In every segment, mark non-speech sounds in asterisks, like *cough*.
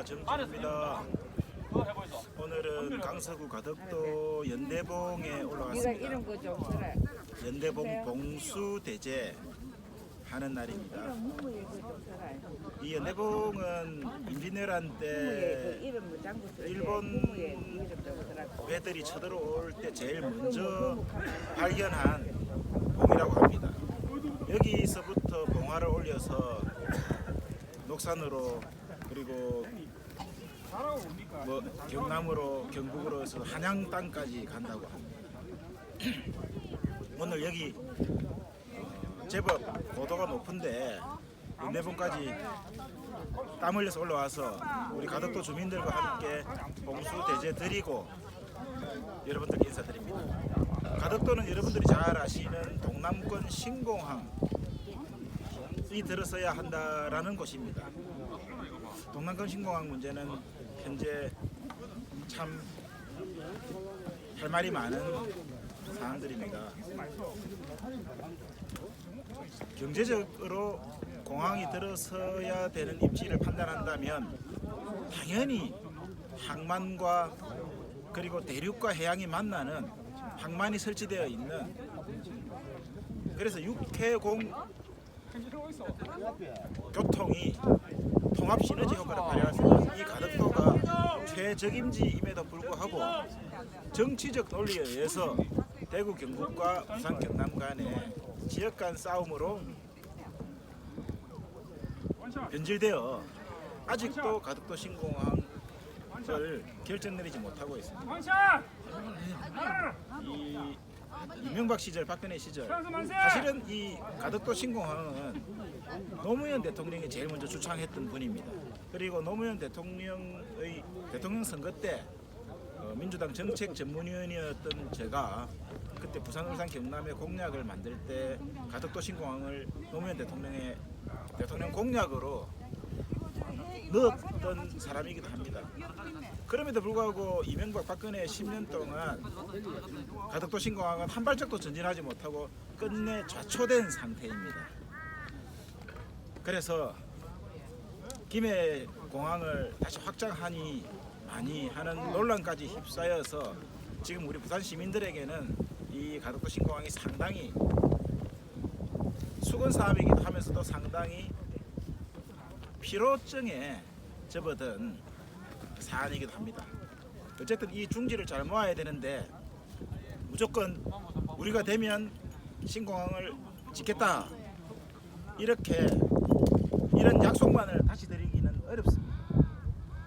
안녕하십니까 정주입니다. 오늘은 강서구 가덕도 연대봉에 올라왔습니다. 연대봉 봉수 대제 하는 날입니다. 이 연대봉은 임진왜란 그때쓸 때. 일본 좀 써라. 배들이 쳐들어올 때 제일 먼저 발견한 봉이라고 합니다. 여기서부터 봉화를 올려서 녹산으로 그리고 뭐 경남으로 경북으로 해서 한양 땅까지 간다고 합니다. *clears throat* 오늘 여기 어, 제법 고도가 높은데 내봉까지 땀 흘려서 올라와서 우리 가덕도 주민들과 함께 봉수 대제 드리고 여러분들께 인사드립니다. 가덕도는 여러분들이 잘 아시는 동남권 신공항 이 들어서야 한다라는 곳입니다. 동남권 신공항 문제는 현재 참 할 말이 많은 사안들입니다. 경제적으로 공항이 들어서야 되는 입지를 판단한다면 당연히 항만과 그리고 대륙과 해양이 만나는 항만이 설치되어 있는 그래서 육해공 교통이 통합 시너지 효과를 발휘할 수 있는 이 가덕도가 최적임지임에도 불구하고 정치적 논리에 의해서 대구 경북과 부산 경남 간의 지역 간 싸움으로 변질되어 아직도 가덕도 신공항을 결정 내리지 못하고 있습니다. 이 이명박 시절, 박근혜 시절 사실은 이 가덕도 신공항은 노무현 대통령이 제일 먼저 주창했던 분입니다. 그리고 노무현 대통령의 대통령 선거 때 어, 민주당 정책 전문위원이었던 제가 그때 부산, 울산, 경남의 공약을 만들 때 가덕도 신공항을 노무현 대통령의 대통령 공약으로 넣었던 사람이기도 합니다. 그럼에도 불구하고 이명박 박근혜 10년 동안 가덕도 신공항은 한 발짝도 전진하지 못하고 끝내 좌초된 상태입니다. 그래서 김해 공항을 다시 확장하니 많이 하는 논란까지 휩싸여서 지금 우리 부산 시민들에게는 이 가덕도 신공항이 상당히 수건 사업이기도 하면서도 상당히 피로증에 접어든 사안이기도 합니다. 어쨌든 이 중지를 잘 모아야 되는데 무조건 우리가 되면 신공항을 짓겠다 이렇게 이런 약속만을 다시 드리기는 어렵습니다.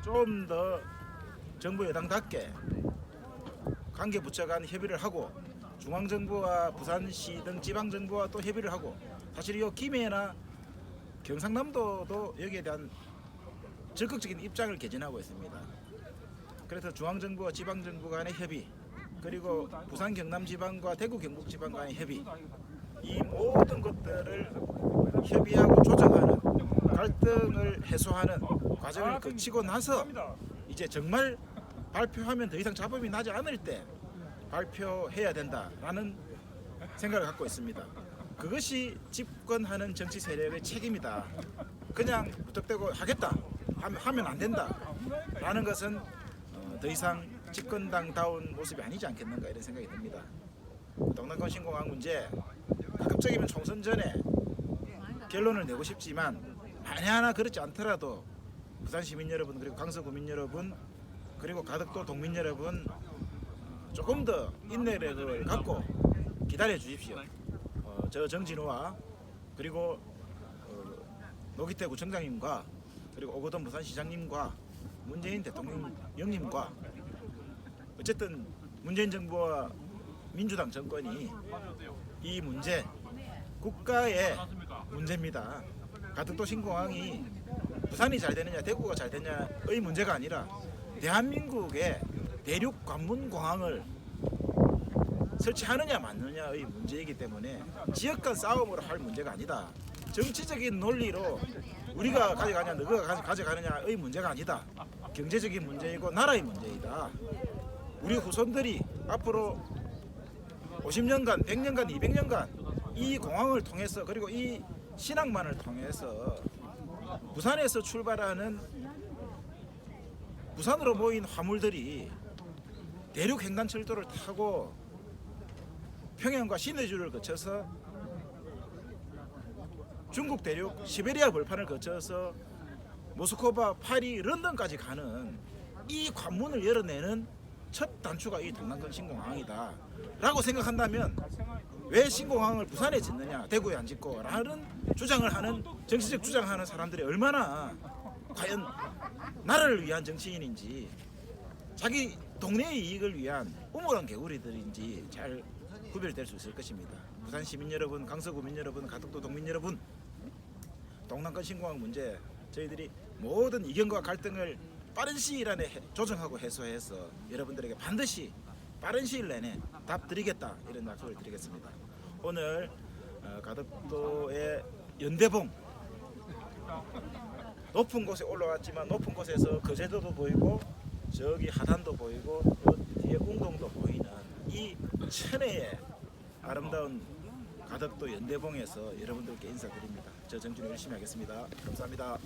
좀 더 정부 여당답게 관계 부처 간 협의를 하고 중앙 정부와 부산시 등 지방 정부와 또 협의를 하고 사실 이 김해나 경상남도도 여기에 대한 적극적인 입장을 개진하고 있습니다. 그래서 중앙 정부와 지방 정부 간의 협의 그리고 부산 경남 지방과 대구 경북 지방 간의 협의 이 모든 것들을 협의하고 조정하는 갈등을 해소하는 과정을 거치고 나서 이제 정말 발표하면 더 이상 잡음이 나지 않을 때 발표해야 된다라는 생각을 갖고 있습니다. 그것이 집권하는 정치 세력의 책임이다. 그냥 무턱대고 하겠다 하면, 안 된다라는 것은 어, 더 이상 집권당다운 모습이 아니지 않겠는가 이런 생각이 듭니다. 동남권 신공항 문제 가급적이면 총선 전에 결론을 내고 싶지만 만에 하나 그렇지 않더라도 부산 시민 여러분 그리고 강서 구민 여러분 그리고 가덕도 동민 여러분 어, 조금 더 인내력을 갖고 기다려 주십시오. 어, 저 정진우와 그리고 어, 노기태 구청장님과 그리고 오거돈 부산시장님과 문재인 대통령님과 어쨌든 문재인 정부와 민주당 정권이 이 문제 국가의 문제입니다. 가덕도 신공항이 부산이 잘 되느냐 대구가 잘 되느냐의 문제가 아니라 대한민국의 대륙 관문 공항을 설치하느냐 마느냐의 문제이기 때문에 지역 간 싸움으로 할 문제가 아니다. 정치적인 논리로 우리가 가져가냐 너가 가져- 가져가느냐의 문제가 아니다. 경제적인 문제이고 나라의 문제이다. 우리 후손들이 앞으로 50년간, 100년간, 200년간 이 공항을 통해서 그리고 이 신항만을 통해서 부산에서 출발하는 부산으로 모인 화물들이 대륙 횡단철도를 타고 평양과 시내주를 거쳐서 중국 대륙 시베리아 벌판을 거쳐서 모스크바, 파리, 런던까지 가는 이 관문을 열어내는 첫 단추가 이 동남권 신공항이다 라고 생각한다면 왜 신공항을 부산에 짓느냐 대구에 안 짓고 라는 주장을 하는 정치적 주장하는 사람들이 얼마나 과연 나라를 위한 정치인인지 자기 동네의 이익을 위한 우물한 개구리들인지 잘 구별될 수 있을 것입니다. 부산 시민 여러분, 강서구민 여러분, 가덕도 동민 여러분, 동남권 신공항 문제 저희들이 모든 이견과 갈등을 빠른 시일 안에 해- 조정하고 해소해서 여러분들에게 반드시 빠른 시일 내내 답 드리겠다 이런 약속을 드리겠습니다. 오늘 어, 가덕도의 연대봉 높은 곳에 올라왔지만 높은 곳에서 거제도도 보이고 저기 하단도 보이고 저 뒤에 웅동도 보이는 이 천혜의 아름다운 가덕도 연대봉에서 여러분들께 인사드립니다. 저 정준이 열심히 하겠습니다. 감사합니다.